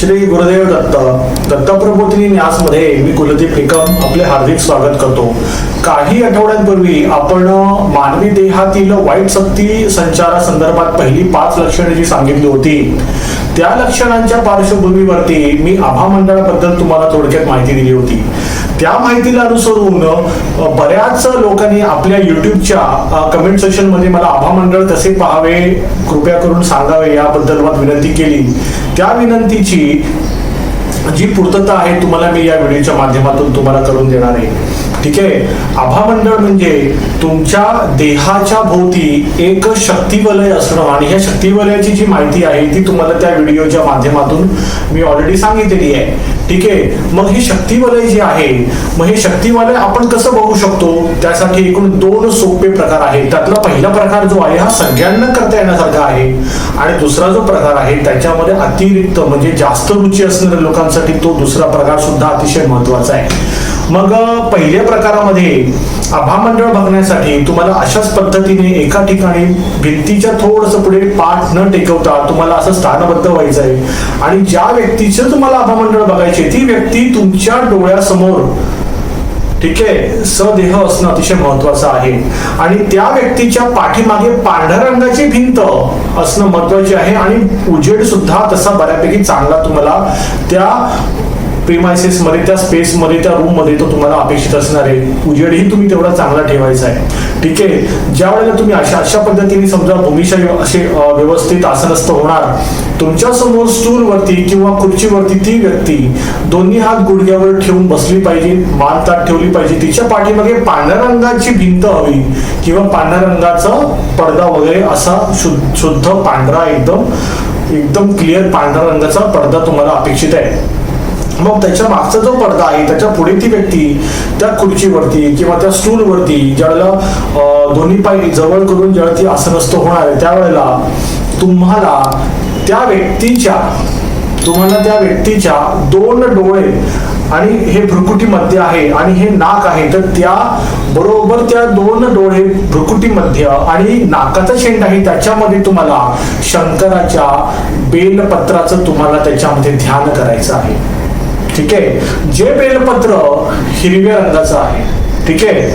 श्री गुरुदेव दत्त. दत्तप्रबोधिनी न्यासमध्ये मी कुलदीप निकम आपले हार्दिक स्वागत करतो. काही आठवड्यांपूर्वी आपण मानवी देहातील वाईट शक्ती संचारासंदर्भात पहिली पाच लक्षणे जी सांगितली होती त्या लक्षणांच्या पार्श्वभूमीवरती मी आभा मंडळाबद्दल तुम्हाला थोडक्यात माहिती दिली होती. त्या माहितीला अनुसरून बऱ्याच लोकांनी आपल्या युट्यूबच्या कमेंट सेक्शनमध्ये मला आभा मंडळ कसे पाहावे कृपया करून सांगावे याबद्दल मला विनंती केली. त्या विनंतीची जी पूर्तता आहे तुम्हाला मी या व्हिडिओच्या माध्यमातून तुम्हाला करून देणार आहे. ठीक आहे? आभा मंडळ म्हणजे तुमच्या देहाच्या भोवती एक शक्तिवलय असणं आणि ह्या शक्तिवलयाची जी माहिती आहे ती तुम्हाला त्या व्हिडिओच्या माध्यमातून मी ऑलरेडी सांगितलेली आहे. ठीक आहे. मग हे शक्तिवलय जे आहे मग हे शक्तिवलय आपण कसं बघू शकतो? त्यासाठी एकूण दोन सोपे प्रकार आहेत. त्यातला पहिला प्रकार जो आहे हा सगळ्यांना करता येण्यासारखा आहे. आणि दुसरा जो प्रकार आहे त्याच्यामध्ये अतिरिक्त म्हणजे जास्त रुची असणाऱ्या लोकांसाठी तो दुसरा प्रकार सुद्धा अतिशय महत्त्वाचा आहे. मग पहिल्या प्रकारामध्ये आभामंडळ बघण्यासाठी तुम्हाला अशाच पद्धतीने एका ठिकाणी भिंतीच्या थोडस पुढे पाठ न टेकवता तुम्हाला असं स्थानबद्ध व्हायचं आहे. आणि ज्या व्यक्तीचं तुम्हाला आभामंडळ बघायचे ती व्यक्ती तुमच्या डोळ्यासमोर ठीक आहे सदेह असणं अतिशय महत्वाचं आहे. आणि त्या व्यक्तीच्या पाठीमागे पांढऱ्या रंगाची भिंत असणं महत्त्वाचे आहे. आणि उजेड सुद्धा तसा बऱ्यापैकी चांगला तुम्हाला त्या प्रिमायसिसमध्ये त्या स्पेस मध्ये त्या रूममध्ये तो तुम्हाला अपेक्षित असणार आहे. उजेडही तुम्ही तेवढा चांगला ठेवायचा आहे. ठीक आहे? ज्या वेळेला तुम्ही अशा अशा पद्धतीने समजा भूमिशा असे व्यवस्थित आसनस्थ होणार तुमच्यासमोर स्टूल वरती किंवा खुर्चीवरती ती व्यक्ती दोन्ही हात गुडघ्यावर ठेवून बसली पाहिजे मान ताट ठेवली पाहिजे तिच्या पाठीमागे पांढऱ्या रंगाची भिंत हवी किंवा पांढऱ्या रंगाचा पडदा वगैरे असा शुद्ध शुद्ध पांढरा एकदम एकदम क्लिअर पांढऱ्या रंगाचा पडदा तुम्हाला अपेक्षित आहे. मग त्याच्या मागचा जो पडदा आहे त्याच्या पुढे ती व्यक्ती त्या खुर्चीवरती किंवा त्या स्टूलवरती ज्यावेळेला दोन्ही पाय जवळ करून ज्यावेळेला ती आसनस्थ होणार आहे त्यावेळेला तुम्हाला त्या व्यक्तीच्या तुम्हाला त्या व्यक्तीच्या दोन डोळे आणि हे भ्रुकुटीमध्ये आहे आणि हे नाक आहे तर त्या बरोबर त्या दोन डोळे भ्रुकुटीमध्ये आणि नाकाचा शेंड आहे त्याच्यामध्ये तुम्हाला शंकराच्या बेलपत्राचं तुम्हाला त्याच्यामध्ये ध्यान करायचं आहे. ठीक आहे? जे बेलपत्र हिरव्या रंगाचं आहे ठीक आहे?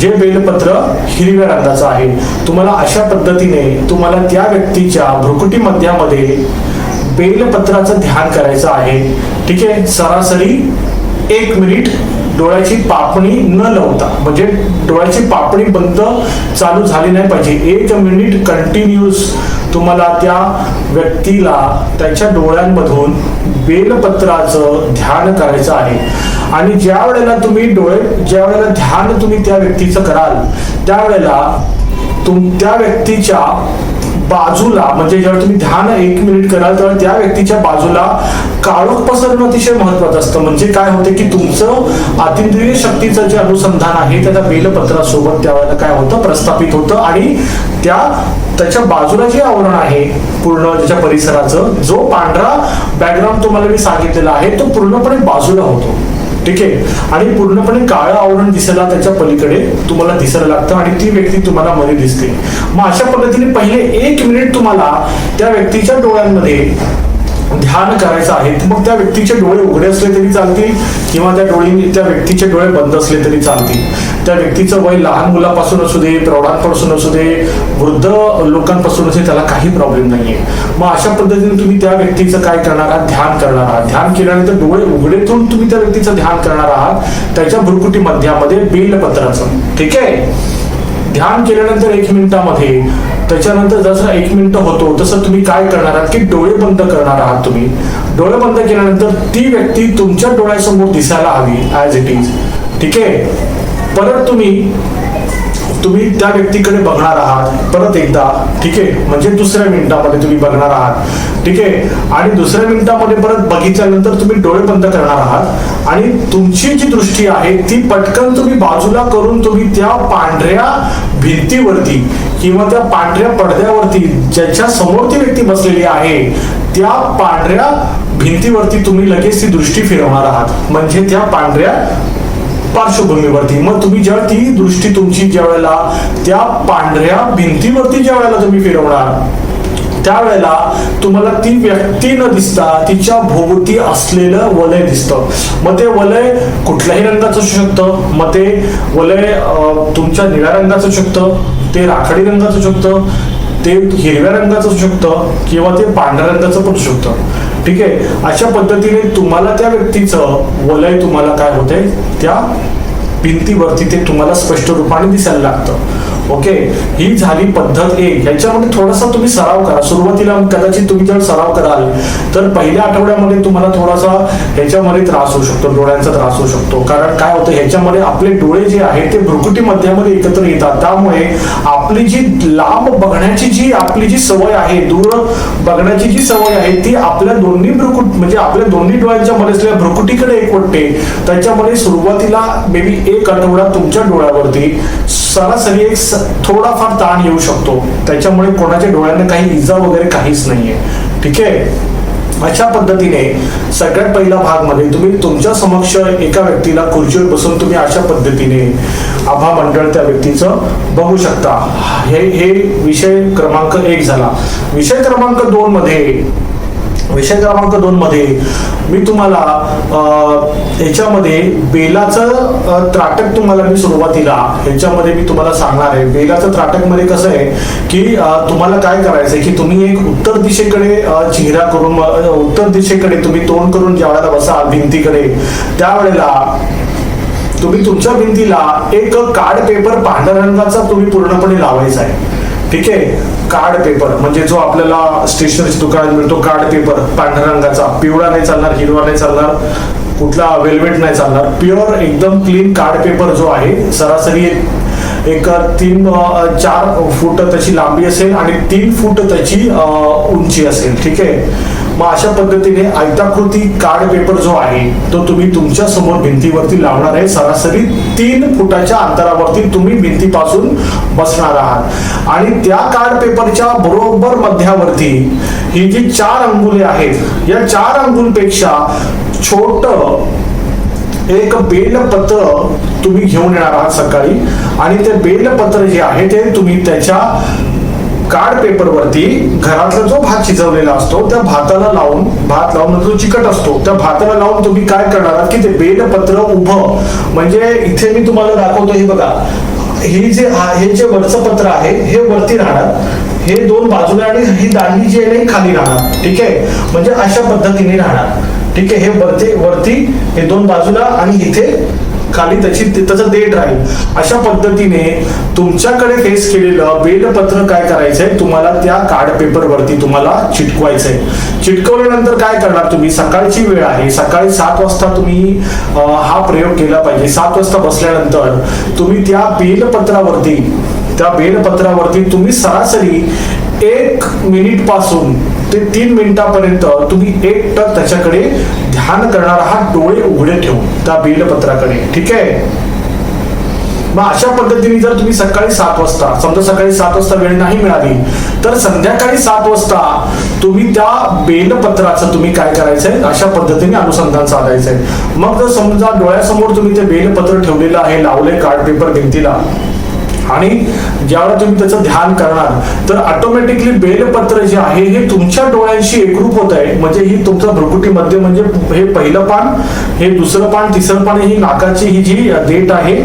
जे बेलपत्र हिरव्या रंगाचं आहे तुम्हाला अशा पद्धतीने तुम्हाला त्या व्यक्तीच्या भ्रुकुटी मध्यामध्ये बेलपत्राचं ध्यान करायचं आहे. ठीक आहे? सरासरी एक मिनिट डोळ्याची पापणी न लावता म्हणजे डोळ्याची पापणी बंद चालू झाली नाही पाहिजे. एक मिनिट कंटिन्यूस तुम्हाला त्या व्यक्तीला त्याच्या डोळ्यांमधून बेलपत्राचं ध्यान करायचं आहे. आणि ज्या वेळेला तुम्ही डोळे ज्या वेळेला ध्यान तुम्ही त्या व्यक्तीचं कराल त्यावेळेला तुम त्या व्यक्तीच्या बाजूला म्हणजे जेव्हा तुम्ही ध्यान एक मिनिट कराल तेव्हा त्या व्यक्तीच्या बाजूला काळोख पसरणं अतिशय महत्वाचं असतं. म्हणजे काय होते की तुमचं अतिंद्रिय शक्तीचं जे अनुसंधान आहे त्याच्या बेलपत्रासोबत त्यावेळेला काय होतं प्रस्थापित होतं. आणि त्या त्याच्या बाजूला जे आवरण आहे पूर्ण त्याच्या परिसराचं जो पांढरा बॅकग्राऊंड तुम्हाला मी सांगितलेला आहे तो पूर्णपणे बाजूला होतो. ठीक आहे? आणि पूर्णपणे काळं आवरण दिसायला त्याच्या पलीकडे तुम्हाला दिसायला लागतं आणि ती व्यक्ती तुम्हाला मध्ये दिसते. मग अशा पद्धतीने पहिले एक मिनिट तुम्हाला त्या व्यक्तीच्या डोळ्यांमध्ये ध्यान करायचं आहे. मग त्या व्यक्तीचे डोळे उघडे असले तरी चालतील किंवा त्या डोळे त्या व्यक्तीचे डोळे बंद असले तरी चालतील. त्या व्यक्तीचं वय लहान मुलापासून असू दे प्रौढांपासून असू दे वृद्ध लोकांपासून असू दे त्याला काही प्रॉब्लेम नाहीये. मग अशा पद्धतीने तुम्ही त्या व्यक्तीचं काय करणार आहात? ध्यान करणार आहात. ध्यान केल्यानंतर डोळे उघडे ठेवून तुम्ही त्या व्यक्तीचं ध्यान करणार आहात. त्याच्या भुरकुटी मध्यामध्ये बेलपत्राचं. ठीक आहे? ध्यान केल्यानंतर एक मिनिटामध्ये त्याच्यानंतर जसं एक मिनिट होतो तसं तुम्ही काय करणार आहात की डोळे बंद करणार आहात तुम्ही. डोळे बंद केल्यानंतर ती व्यक्ती तुमच्या डोळ्यासमोर दिसायला हवी ॲज इट इज ठीक आहे? परत तुम्ही तुम्ही त्या व्यक्तीकडे बघणार आहात. परत एकदा ठीक आहे? म्हणजे दुसऱ्या मिनिटामध्ये तुम्ही बघणार आहात. ठीक आहे? आणि दुसऱ्या मिनिटामध्ये परत बघितल्यानंतर तुम्ही डोळे बंद करणार आहात. आणि तुमची जी दृष्टी आहे ती पटकन तुम्ही बाजूला करून तुम्ही त्या पांढऱ्या भिंतीवरती किंवा त्या पांढऱ्या पडद्यावरती ज्याच्या समोर ती व्यक्ती बसलेली आहे त्या पांढऱ्या भिंतीवरती तुम्ही लगेच ती दृष्टी फिरवणार आहात. म्हणजे त्या पांढऱ्या पार्श्वभूमीवरती. मग तुम्ही जेव्हा ती दृष्टी तुमची ज्या वेळेला त्या पांढऱ्या भिंतीवरती ज्या वेळेला तुम्ही फिरवणार त्यावेळेला तुम्हाला ती व्यक्ती न दिसता तिच्या भोवती असलेलं वलय दिसतं. मग ते वलय कुठल्याही रंगाचं असू शकतं मग ते वलय तुमच्या निळ्या रंगाचं असू शकतं ते राखाडी रंगाचं असू शकतं ते हिरव्या रंगाचं असू शकतं किंवा ते पांढऱ्या रंगाचं पण असू शकतं. ठीक आहे? अशा पद्धतीने तुम्हाला त्या व्यक्तीचं वलय तुम्हाला काय होतंय? त्या भिंतीवरती ते तुम्हाला स्पष्ट रूपाने दिसायला लागतं. ओके? ही झाली पद्धत एक. याच्यामध्ये थोडासा तुम्ही सराव करा. सुरुवातीला कदाचित तुम्ही जर सराव कराल तर पहिल्या आठवड्यामध्ये तुम्हाला थोडासा ह्याच्यामध्ये त्रास होऊ शकतो डोळ्यांचा त्रास होऊ शकतो. कारण काय होतं ह्याच्यामध्ये आपले डोळे जे आहेत ते भ्रुकुटी मध्यामध्ये एकत्र येतात. त्यामुळे आपली जी लांब बघण्याची जी आपली जी सवय आहे दूर बघण्याची जी सवय आहे ती आपल्या दोन्ही भ्रुकुट म्हणजे आपल्या दोन्ही डोळ्यांच्या मध्ये असलेल्या भ्रुकुटीकडे एकवटते त्याच्यामध्ये सुरुवातीला मे बी एक आठवडा तुमच्या डोळ्यावरती सरासरी एक थोडाफार ताण येऊ शकतो. त्याच्यामुळे कोणाच्या डोळ्यांना काही इजा वगैरे काहीच नाहीये. ठीक आहे? अशा पद्धतीने सगळ्यात पहिल्या भागमध्ये तुम्ही तुमच्या समक्ष एका व्यक्तीला खुर्चीवर बसून तुम्ही अशा पद्धतीने आभा मंडळ त्या व्यक्तीचं बघू शकता. हे हे विषय क्रमांक एक झाला. विषय क्रमांक दोन मध्ये विषय क्रमांक दोन मध्ये मी तुम्हाला याच्यामध्ये बेलाचं त्राटक तुम्हाला मी सुरुवातीला याच्यामध्ये मी तुम्हाला सांगणार आहे. बेलाचं त्राटकमध्ये कसं आहे की तुम्हाला काय करायचंय की तुम्ही एक उत्तर दिशेकडे चेहरा करून उत्तर दिशेकडे तुम्ही तोंड करून ज्या वेळेला बसाल भिंतीकडे. त्यावेळेला तुम्ही तुमच्या भिंतीला एक कार्ड पेपर पांढऱ्या रंगाचा तुम्ही पूर्णपणे लावायचा आहे. ठीक आहे? कार्ड पेपर म्हणजे जो आपल्याला स्टेशनरी दुकानात मिळतो कार्ड पेपर पांढऱ्या रंगाचा. पिवळा नाही चालणार हिरवा नाही चालणार कुठला वेल्वेट नाही चालणार. प्युअर एकदम क्लीन कार्ड पेपर जो आहे सरासरी एक- तीन चार फूट त्याची लांबी असेल आणि तीन फूट त्याची उंची असेल. ठीक आहे? मग अशा पद्धतीने आयताकृती कार्ड पेपर जो आहे तो तुम्ही तुमच्यासमोर भिंतीवरती लावणार आहे. सरासरी तीन फुटाच्या अंतरावरती तुम्ही भिंतीपासून बसणार आहात. आणि त्या कार्ड पेपरच्या बरोबर मध्यावरती ही जी चार अंगुले आहेत या चार अंगुलपेक्षा छोट एक बेलपत्र तुम्ही घेऊन येणार आहात सकाळी. आणि ते बेलपत्र जे आहे ते तुम्ही त्याच्या कार्ड पेपरवरती घरातला जो भात शिजवलेला असतो त्या भाताला लावून भात लावून जो चिकट असतो त्या भाताला लावून तुम्ही काय करणार आहात की ते बेलपत्र उभं. म्हणजे इथे मी तुम्हाला दाखवतो हे बघा. हे जे हे जे वरचं पत्र आहे हे वरती राहणार. हे दोन बाजूला आणि ही दांडी जी आहे खाली राहणार. ठीक आहे? म्हणजे अशा पद्धतीने राहणार. ठीक आहे? हे वरती वरती हे दोन बाजूला आणि इथे खाली त्याची त्याचं डेट राहील अशा पद्धतीने तुमच्याकडे फेस केलेलं बेलपत्र काय करायचंय? तुम्हाला त्या कार्ड पेपर वरती तुम्हाला चिटकवायचंय. चिटकवल्यानंतर काय करणार तुम्ही? सकाळची वेळ आहे. सकाळी सात वाजता तुम्ही हा प्रयोग केला पाहिजे. सात वाजता बसल्यानंतर तुम्ही त्या बेलपत्रावरती त्या बेलपत्रावरती तुम्ही सरासरी एक मिनिटपासून ते तीन मिनिटापर्यंत तुम्ही एक टक त्याच्याकडे ध्यान करणार आहात डोळे उघडे ठेवून त्या बेलपत्राकडे. ठीक आहे? मग अशा पद्धतीने जर तुम्ही सकाळी सात वाजता समजा सकाळी सात वाजता वेळ नाही मिळाली तर संध्याकाळी सात वाजता तुम्ही त्या बेलपत्राचं तुम्ही काय करायचंय? अशा पद्धतीने अनुसंधान साधायचंय. मग जर समजा डोळ्यासमोर तुम्ही ते बेलपत्र ठेवलेलं आहे लावले कार्ड पेपर भिंतीला आणि ज्यावेळेला तुम्ही त्याचं ध्यान करणार तर ऑटोमॅटिकली बेलपत्र जे आहे हे तुमच्या डोळ्यांशी एकरूप होत आहे. म्हणजे ही तुमच्या भ्रुकुटीमध्ये म्हणजे हे पहिलं पान हे दुसरं पान तिसरं पान ही नाकाची ही जी देठ आहे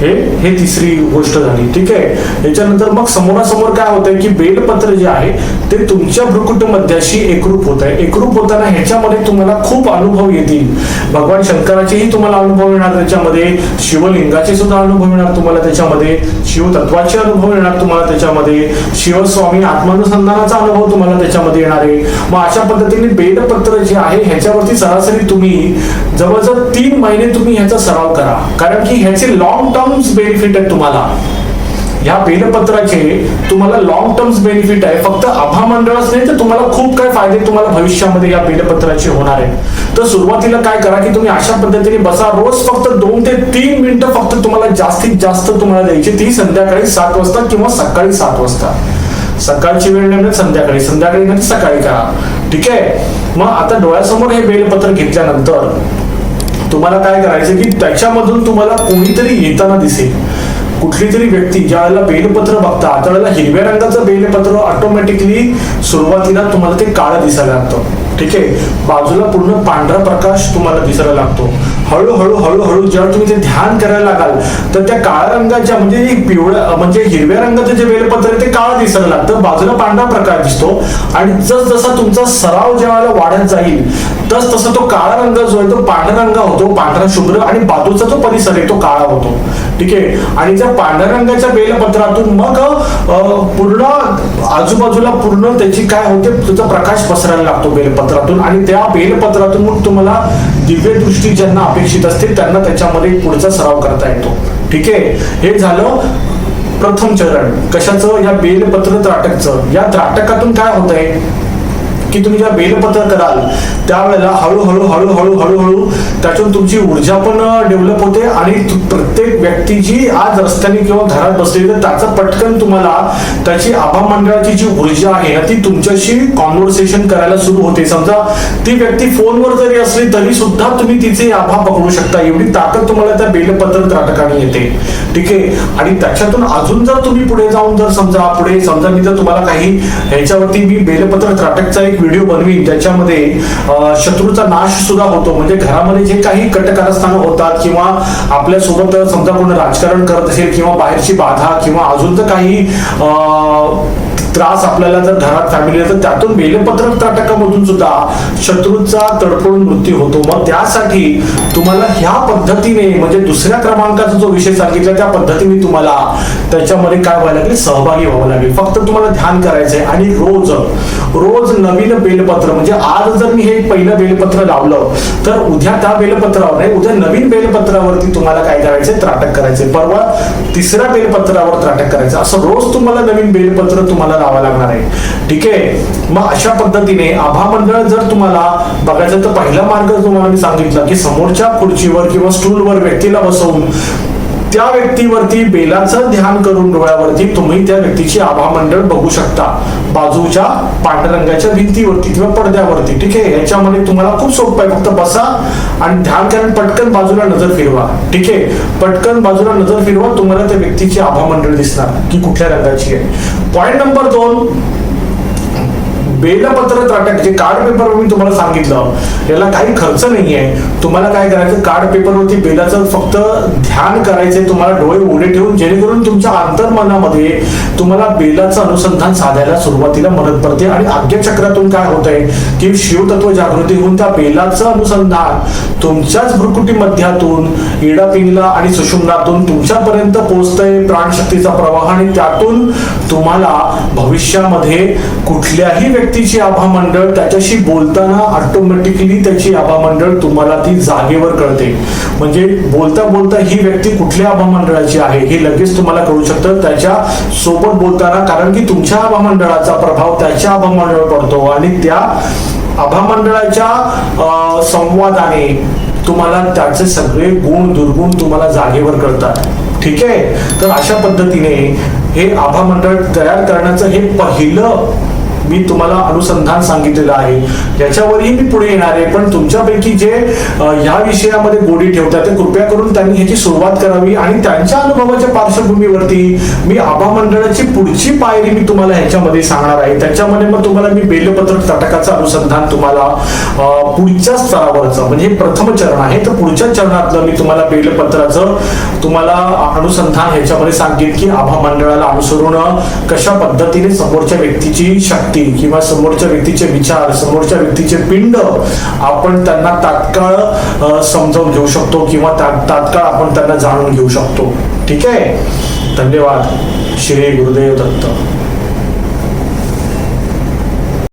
हे हे तिसरी गोष्ट झाली. ठीक आहे? याच्यानंतर मग समोरासमोर काय होत आहे की बेलपत्र जे आहे ते तुमच्या भ्रुकुट मध्याशी एकरूप होत आहे एकरूप होताना ह्याच्यामध्ये तुम्हाला खूप अनुभव येतील. भगवान शंकराचेही तुम्हाला अनुभव येणार त्याच्यामध्ये. शिवलिंगाचे सुद्धा अनुभव येणार तुम्हाला त्याच्यामध्ये. शिवतत्वाचे अनुभव येणार तुम्हाला त्याच्यामध्ये. शिवस्वामी आत्मानुसंधानाचा अनुभव तुम्हाला त्याच्यामध्ये येणार आहे. मग अशा पद्धतीने बेलपत्र जे आहे ह्याच्यावरती सरासरी तुम्ही जवळजवळ तीन महिने तुम्ही ह्याचा सराव करा. कारण की ह्याचे लॉंग टर्म बेनिफिट आहेत तुम्हाला. या बेलपत्राचे तुम्हाला लॉंग टर्म्स बेनिफिट आहे. फक्त आभा मंडळच नाही तर तुम्हाला खूप काय फायदे तुम्हाला भविष्यामध्ये या बेलपत्राचे होणार आहे तर सुरुवातीला काय करा की तुम्ही अशा पद्धतीने बसा. रोज फक्त दोन ते तीन मिनिटं फक्त तुम्हाला जास्तीत जास्त तुम्हाला द्यायची ती संध्याकाळी सात वाजता किंवा सकाळी सात वाजता. सकाळची वेळ नाही संध्याकाळी. संध्याकाळी नाही सकाळी करा. ठीक आहे? मग आता डोळ्यासमोर हे बेलपत्र घेतल्यानंतर तुम्हाला काय करायचं की त्याच्यामधून तुम्हाला कोणीतरी येताना दिसेल. कुठली तरी व्यक्ती ज्या वेळेला बेलपत्र बघता त्यावेळेला हिरव्या रंगाचं बेलपत्र ऑटोमॅटिकली सुरुवातीला तुम्हाला ते काळं दिसायला लागतं. ठीक आहे? बाजूला पूर्ण पांढरा प्रकाश तुम्हाला दिसायला लागतो. हळूहळू हळूहळू जेव्हा तुम्ही ते ध्यान करायला लागाल तर त्या काळ्या रंगाच्या म्हणजे पिवळ्या म्हणजे हिरव्या रंगाचं जे बेलपत्र आहे ते काळं दिसायला लागतं. बाजूला पांढरा प्रकार दिसतो आणि जस जसा तुमचा सराव जेव्हा वाढत जाईल तस तसा तो काळा रंग जो आहे तो पांढरा रंग होतो पांढरा शुभ्र आणि बाजूचा जो परिसर आहे तो काळा होतो. ठीक आहे? आणि त्या पांढऱ्या रंगाच्या बेलपत्रातून मग अं, पूर्ण आजूबाजूला पूर्ण त्याची काय होते त्याचा प्रकाश पसरायला लागतो बेलपत्रातून आणि त्या बेलपत्रातून मग तुम्हाला दिव्य दृष्टी ज्यांना अपेक्षित असते त्यांना त्याच्यामध्ये पुढचा सराव करता येतो. ठीक आहे? हे झालं प्रथम चरण. कशाचं? या बेलपत्र त्राटकचं. या त्राटकातून काय होत आहे की तुम्ही ज्या बेलपत्र कराल त्यावेळेला हळूहळू हळूहळू हळूहळू त्यातून तुमची ऊर्जा पण डेव्हलप होते आणि प्रत्येक व्यक्ती जी आज रस्त्याने किंवा घरात बसलेली तर त्याचं पटकन तुम्हाला त्याची आभा मंडळाची जी ऊर्जा आहे ना ती तुमच्याशी कॉन्व्हर्सेशन करायला सुरू होते. समजा ती व्यक्ती फोनवर जरी असली तरी सुद्धा तुम्ही तिचे आभा पकडू शकता. एवढी ताकद तुम्हाला त्या बेलपत्र त्राटकाने येते. ठीक आहे? आणि त्याच्यातून अजून जर तुम्ही पुढे जाऊन जर समजा पुढे समजा मी जर तुम्हाला काही ह्याच्यावरती मी बेलपत्र त्राटकचा एक व्हिडिओ बनवीन ज्याच्यामध्ये अं, शत्रूचा नाश सुद्धा होतो. म्हणजे घरामध्ये जे काही कटकारस्थानं होतात किंवा आपल्यासोबत समजा कोण राजकारण करत असेल किंवा बाहेरची बाधा किंवा अजून तर काही अं, त्रास आपल्याला जर घरात फॅमिली तर त्यातून बेलपत्रक त्राटकामधून सुद्धा शत्रूचा तडफडून मृत्यू होतो. मग त्यासाठी तुम्हाला ह्या पद्धतीने म्हणजे दुसऱ्या क्रमांकाचा जो विषय सांगितला त्या पद्धतीने तुम्हाला त्याच्यामध्ये काय व्हायला लागेल? सहभागी व्हावं लागेल. फक्त तुम्हाला ध्यान करायचंय. आणि रोज रोज नवीन बेलपत्र म्हणजे आज जर मी हे पहिलं बेलपत्र लावलं तर उद्या त्या बेलपत्रावर नाही उद्या नवीन बेलपत्रावरती तुम्हाला काय करायचंय? त्राटक करायचंय. परवा तिसऱ्या बेलपत्रावर त्राटक करायचं असं रोज तुम्हाला नवीन बेलपत्र तुम्हाला लावा लागणार आहे. ठीक आहे? मग अशा पद्धतीने आभा मंडळ जर तुम्हाला बघायचं तर पहिला मार्ग तुम्हाला मी सांगितला की समोरच्या खुर्चीवर किंवा स्टूलवर व्यक्तीला बसवून त्या व्यक्तीवरती बेलाचं ध्यान करून डोळ्यावरती तुम्ही त्या व्यक्तीची आभा मंडळ बघू शकता. बाजूच्या पांढऱ्या रंगाच्या भिंतीवरती किंवा पडद्यावरती ठीक आहे? याच्यामध्ये तुम्हाला खूप सोपं आहे. फक्त बसा आणि ध्यान करून पटकन बाजूला नजर फिरवा ठीक आहे? पटकन बाजूला नजर फिरवा तुम्हाला त्या व्यक्तीची आभा मंडळ दिसणार की कुठल्या रंगाची आहे. पॉइंट नंबर दोन बेलपत्र त्राटक जे कार्ड पेपर मी तुम्हाला सांगितलं याला काही खर्च नाहीये. तुम्हाला काय करायचं कार्ड पेपरवरती बेलाचं फक्त ध्यान करायचंय तुम्हाला डोळे उघडे ठेवून जेणेकरून तुमच्या अंतर्मनामध्ये तुम्हाला बेलाचं अनुसंधान साधायला सुरुवातीला मदत पडते आणि आज्ञाचक्रातून काय होत आहे की शिवतत्व जागृती होऊन त्या बेलाचं अनुसंधान तुमच्याच भ्रुकुटी मध्यातून इडापिंगला आणि सुषुम्नातून तुमच्यापर्यंत पोहोचतंय प्राणशक्तीचा प्रवाह आणि त्यातून तुम्हाला भविष्यामध्ये कुठल्याही व्यक्तीची आभा मंडळ त्याच्याशी बोलताना ऑटोमॅटिकली त्याची आभा मंडळ तुम्हाला ती जागेवर कळते. म्हणजे बोलता बोलता ही व्यक्ती कुठल्या आभा मंडळाची आहे हे लगेच तुम्हाला कळू शकतं. त्याच्या सोबत बोलताना कारण की तुमच्या आभा मंडळाचा प्रभाव त्याच्या आभा पडतो आणि त्या आभा मंडळाच्या अं, संवादाने तुम्हाला त्याचे सगळे गुण दुर्गुण तुम्हाला जागेवर कळतात. ठीक आहे? तर अशा पद्धतीने हे आभा मंडळ तयार करण्याचं हे पहिलं मी तुम्हाला अनुसंधान सांगितलेलं आहे. याच्यावरही मी पुढे येणार आहे. पण तुमच्यापैकी जे ह्या विषयामध्ये गोडी ठेवतात ते कृपया करून त्यांनी ह्याची सुरुवात करावी आणि त्यांच्या अनुभवाच्या पार्श्वभूमीवरती मी आभा मंडळाची पुढची पायरी मी तुम्हाला ह्याच्यामध्ये सांगणार आहे. त्याच्यामध्ये मग तुम्हाला मी बेलपत्र तटकाचं अनुसंधान तुम्हाला पुढच्या स्तरावरचं म्हणजे प्रथम चरण आहे. तर पुढच्या चरणातलं मी तुम्हाला बेलपत्राचं तुम्हाला अनुसंधान ह्याच्यामध्ये सांगेन की आभा मंडळाला अनुसरून कशा पद्धतीने समोरच्या व्यक्तीची शक्ती किंवा समोरच्या व्यक्तीचे विचार समोरच्या व्यक्तीचे पिंड आपण त्यांना तात्काळ समजावून घेऊ शकतो किंवा तात्काळ आपण त्यांना जाणून घेऊ शकतो. ठीक आहे? धन्यवाद. श्री गुरुदेव दत्त.